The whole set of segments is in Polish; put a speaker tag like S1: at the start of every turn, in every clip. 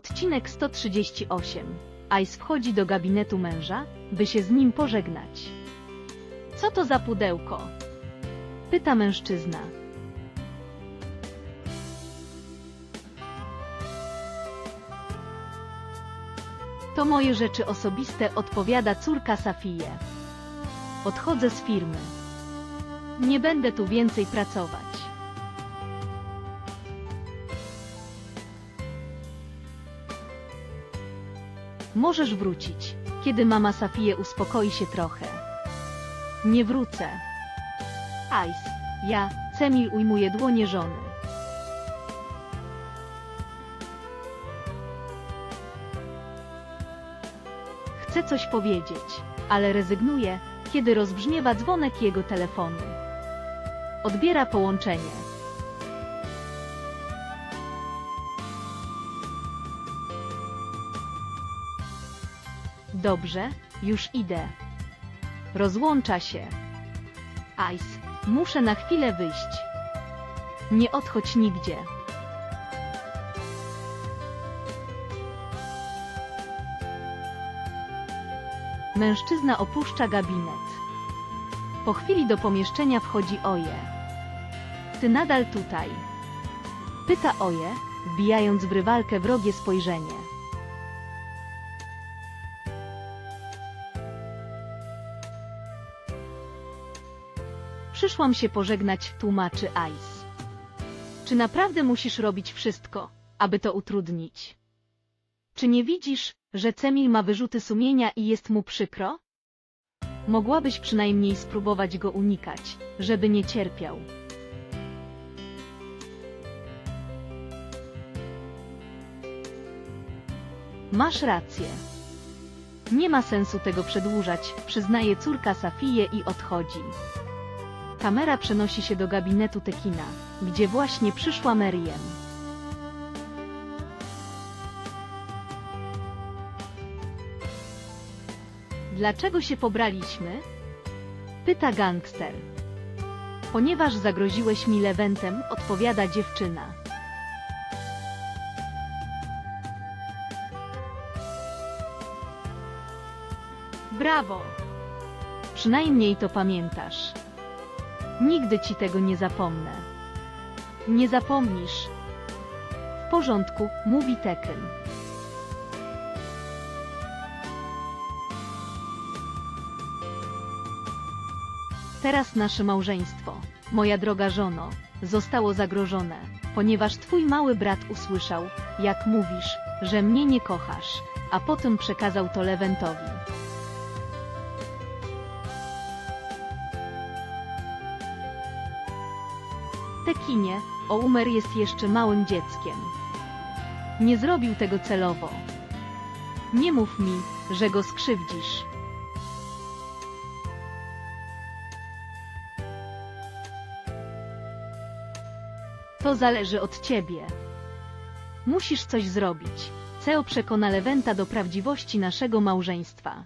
S1: Odcinek 138. Ice wchodzi do gabinetu męża, by się z nim pożegnać. Co to za pudełko? Pyta mężczyzna. To moje rzeczy osobiste, odpowiada córka Safije. Odchodzę z firmy. Nie będę tu więcej pracować. Możesz wrócić, kiedy mama Safije uspokoi się trochę. Nie wrócę. Ice, ja, Cemil ujmuje dłonie żony. Chce coś powiedzieć, ale rezygnuje, kiedy rozbrzmiewa dzwonek jego telefonu. Odbiera połączenie. Dobrze, już idę. Rozłącza się. Ice, muszę na chwilę wyjść. Nie odchodź nigdzie. Mężczyzna opuszcza gabinet. Po chwili do pomieszczenia wchodzi Oje. Ty nadal tutaj? Pyta Oje, wbijając w rywalkę wrogie spojrzenie. Przyszłam się pożegnać, tłumaczy Ice. Czy naprawdę musisz robić wszystko, aby to utrudnić? Czy nie widzisz, że Cemil ma wyrzuty sumienia i jest mu przykro? Mogłabyś przynajmniej spróbować go unikać, żeby nie cierpiał. Masz rację. Nie ma sensu tego przedłużać, przyznaje córka Safije i odchodzi. Kamera przenosi się do gabinetu Tekina, gdzie właśnie przyszła Meriem. Dlaczego się pobraliśmy? Pyta gangster. Ponieważ zagroziłeś mi lewentem, odpowiada dziewczyna. Brawo! Przynajmniej to pamiętasz. Nigdy ci tego nie zapomnę. Nie zapomnisz. W porządku, mówi Tekken. Teraz nasze małżeństwo, moja droga żono, zostało zagrożone, ponieważ twój mały brat usłyszał, jak mówisz, że mnie nie kochasz, a potem przekazał to Lewentowi. Tekinie, Oumer jest jeszcze małym dzieckiem. Nie zrobił tego celowo. Nie mów mi, że go skrzywdzisz. To zależy od ciebie. Musisz coś zrobić. Ceo przekona Lewenta do prawdziwości naszego małżeństwa.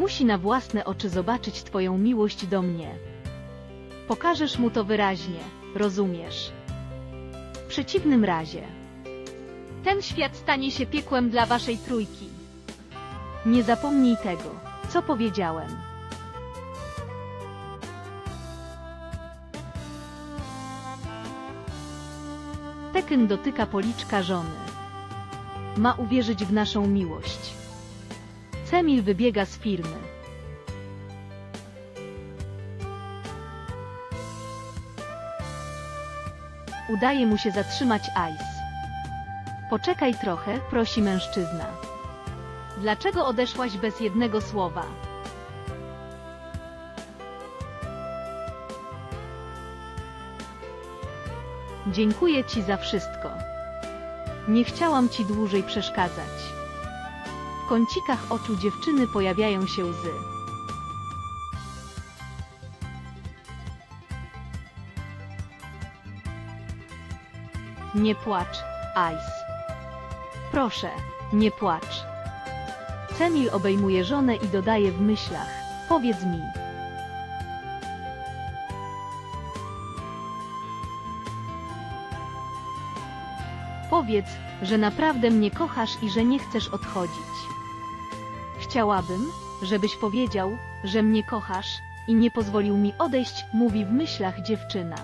S1: Musi na własne oczy zobaczyć Twoją miłość do mnie. Pokażesz mu to wyraźnie, rozumiesz? W przeciwnym razie, ten świat stanie się piekłem dla Waszej trójki. Nie zapomnij tego, co powiedziałem. Tekken dotyka policzka żony. Ma uwierzyć w naszą miłość. Cemil wybiega z firmy. Udaje mu się zatrzymać Ice. Poczekaj trochę, prosi mężczyzna. Dlaczego odeszłaś bez jednego słowa? Dziękuję ci za wszystko. Nie chciałam ci dłużej przeszkadzać kącikach oczu dziewczyny pojawiają się łzy. Nie płacz, Ice. Proszę, nie płacz. Cemil obejmuje żonę i dodaje w myślach. Powiedz mi. Powiedz, że naprawdę mnie kochasz i że nie chcesz odchodzić. Chciałabym, żebyś powiedział, że mnie kochasz i nie pozwolił mi odejść, mówi w myślach dziewczyna.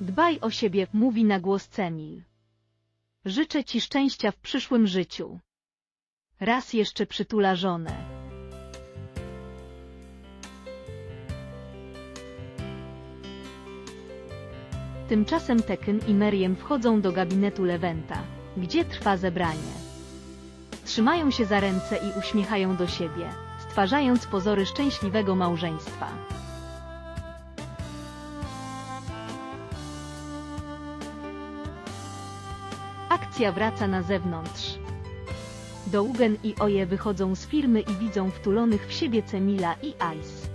S1: Dbaj o siebie, mówi na głos Cemil. Życzę ci szczęścia w przyszłym życiu. Raz jeszcze przytula żonę. Tymczasem Tekyn i Meriem wchodzą do gabinetu Lewenta, gdzie trwa zebranie. Trzymają się za ręce i uśmiechają do siebie, stwarzając pozory szczęśliwego małżeństwa. Akcja wraca na zewnątrz. Dougen i Oje wychodzą z firmy i widzą wtulonych w siebie Cemila i Ice.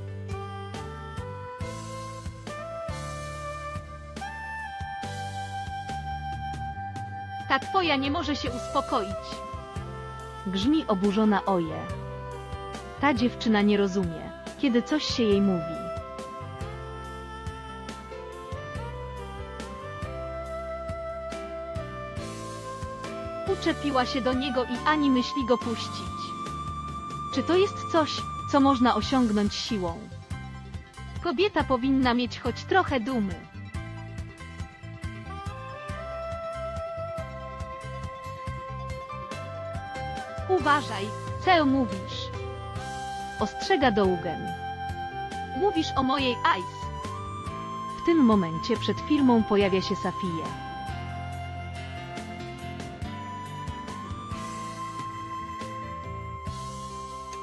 S1: Ta twoja nie może się uspokoić. Grzmi oburzona Oje. Ta dziewczyna nie rozumie, kiedy coś się jej mówi. Uczepiła się do niego i ani myśli go puścić. Czy to jest coś, co można osiągnąć siłą? Kobieta powinna mieć choć trochę dumy. Uważaj, co mówisz? Ostrzega Dougen. Mówisz o mojej Ice. W tym momencie przed firmą pojawia się Safie.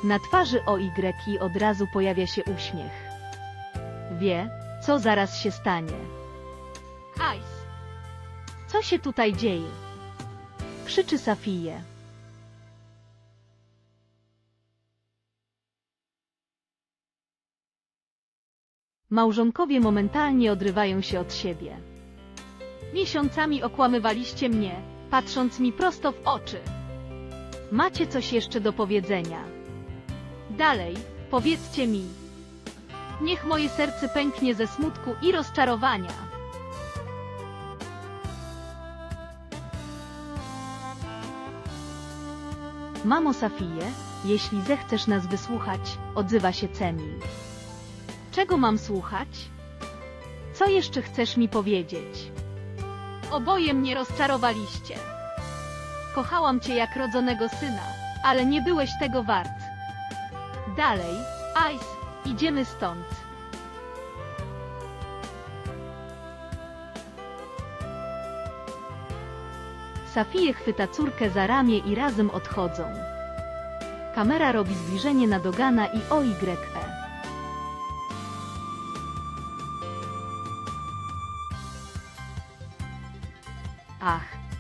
S1: Na twarzy OY od razu pojawia się uśmiech. Wie, co zaraz się stanie. Ice. Co się tutaj dzieje? Krzyczy Safie. Małżonkowie momentalnie odrywają się od siebie. Miesiącami okłamywaliście mnie, patrząc mi prosto w oczy. Macie coś jeszcze do powiedzenia. Dalej, powiedzcie mi. Niech moje serce pęknie ze smutku i rozczarowania. Mamo Safie, jeśli zechcesz nas wysłuchać, odzywa się Cemil. Czego mam słuchać? Co jeszcze chcesz mi powiedzieć? Oboje mnie rozczarowaliście. Kochałam cię jak rodzonego syna, ale nie byłeś tego wart. Dalej, Ice, idziemy stąd. Safie chwyta córkę za ramię i razem odchodzą. Kamera robi zbliżenie na Dogana i OYE.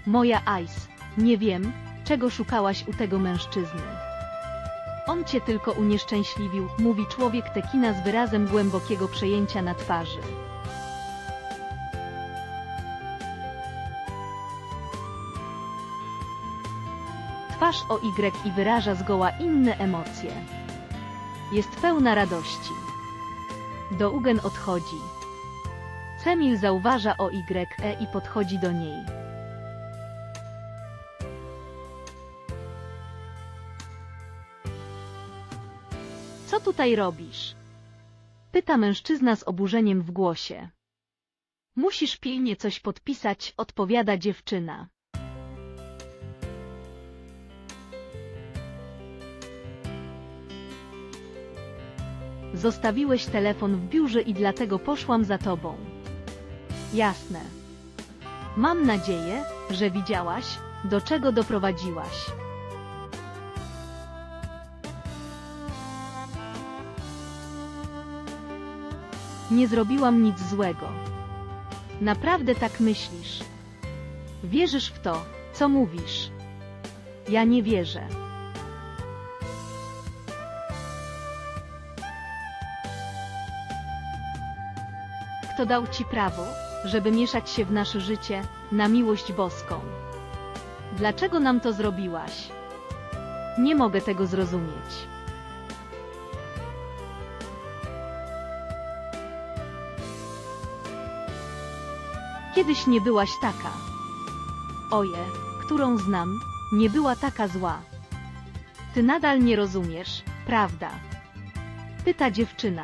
S1: Moja Ice, nie wiem, czego szukałaś u tego mężczyzny. On cię tylko unieszczęśliwił, mówi człowiek Tekina z wyrazem głębokiego przejęcia na twarzy. Twarz o Y i wyraża zgoła inne emocje. Jest pełna radości. Dougen odchodzi. Cemil zauważa o Y e i podchodzi do niej. Co tutaj robisz? Pyta mężczyzna z oburzeniem w głosie. Musisz pilnie coś podpisać, odpowiada dziewczyna. Zostawiłeś telefon w biurze i dlatego poszłam za tobą. Jasne. Mam nadzieję, że widziałaś, do czego doprowadziłaś. Nie zrobiłam nic złego. Naprawdę tak myślisz? Wierzysz w to, co mówisz? Ja nie wierzę. Kto dał ci prawo, żeby mieszać się w nasze życie, na miłość boską? Dlaczego nam to zrobiłaś? Nie mogę tego zrozumieć. Kiedyś nie byłaś taka. Oje, którą znam, nie była taka zła. Ty nadal nie rozumiesz, prawda? Pyta dziewczyna.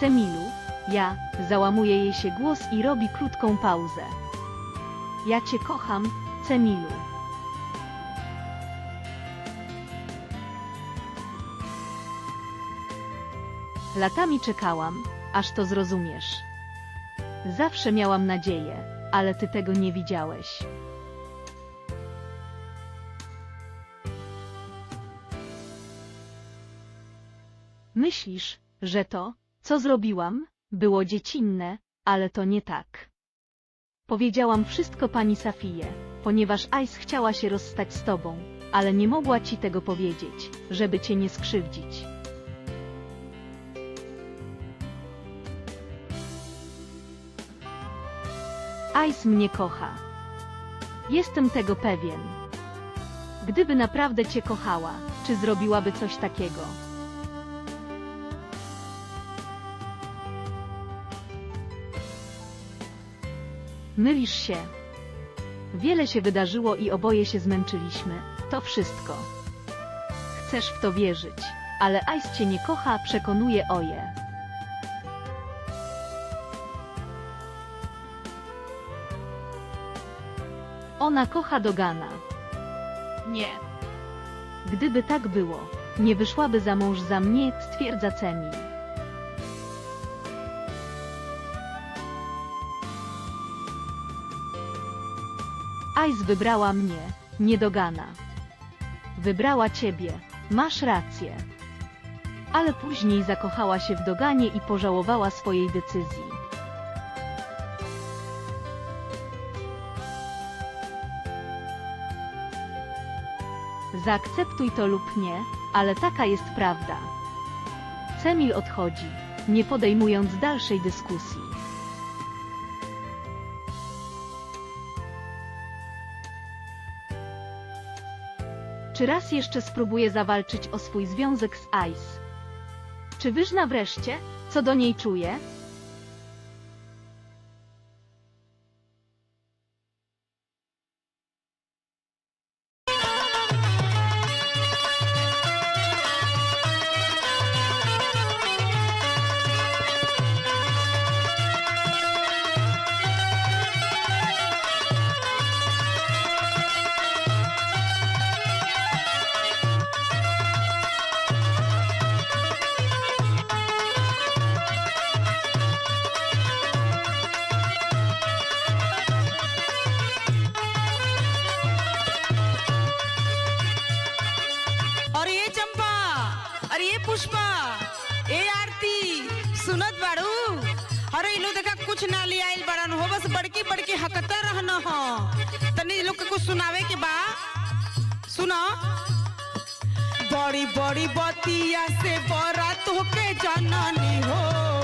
S1: Cemilu, ja, załamuje jej się głos i robi krótką pauzę. Ja cię kocham, Cemilu. Latami czekałam, aż to zrozumiesz. Zawsze miałam nadzieję, ale ty tego nie widziałeś. Myślisz, że to, co zrobiłam, było dziecinne, ale to nie tak. Powiedziałam wszystko pani Safie, ponieważ Ice chciała się rozstać z tobą, ale nie mogła ci tego powiedzieć, żeby cię nie skrzywdzić. Ice mnie kocha. Jestem tego pewien. Gdyby naprawdę cię kochała, czy zrobiłaby coś takiego? Mylisz się. Wiele się wydarzyło i oboje się zmęczyliśmy. To wszystko. Chcesz w to wierzyć, ale Ice cię nie kocha, przekonuje Oje. Ona kocha Dogana. Nie. Gdyby tak było, nie wyszłaby za mąż za mnie, stwierdza Cemil. Ice wybrała mnie, nie Dogana. Wybrała ciebie, masz rację. Ale później zakochała się w Doganie i pożałowała swojej decyzji. Zaakceptuj to lub nie, ale taka jest prawda. Cemil odchodzi, nie podejmując dalszej dyskusji. Czy raz jeszcze spróbuje zawalczyć o swój związek z Ice? Czy wyżna wreszcie, co do niej czuje?
S2: हो। लोग के कुछ सुनावे के बा। सुनो। बड़ी बड़ी बतिया से बरात होके जननी हो।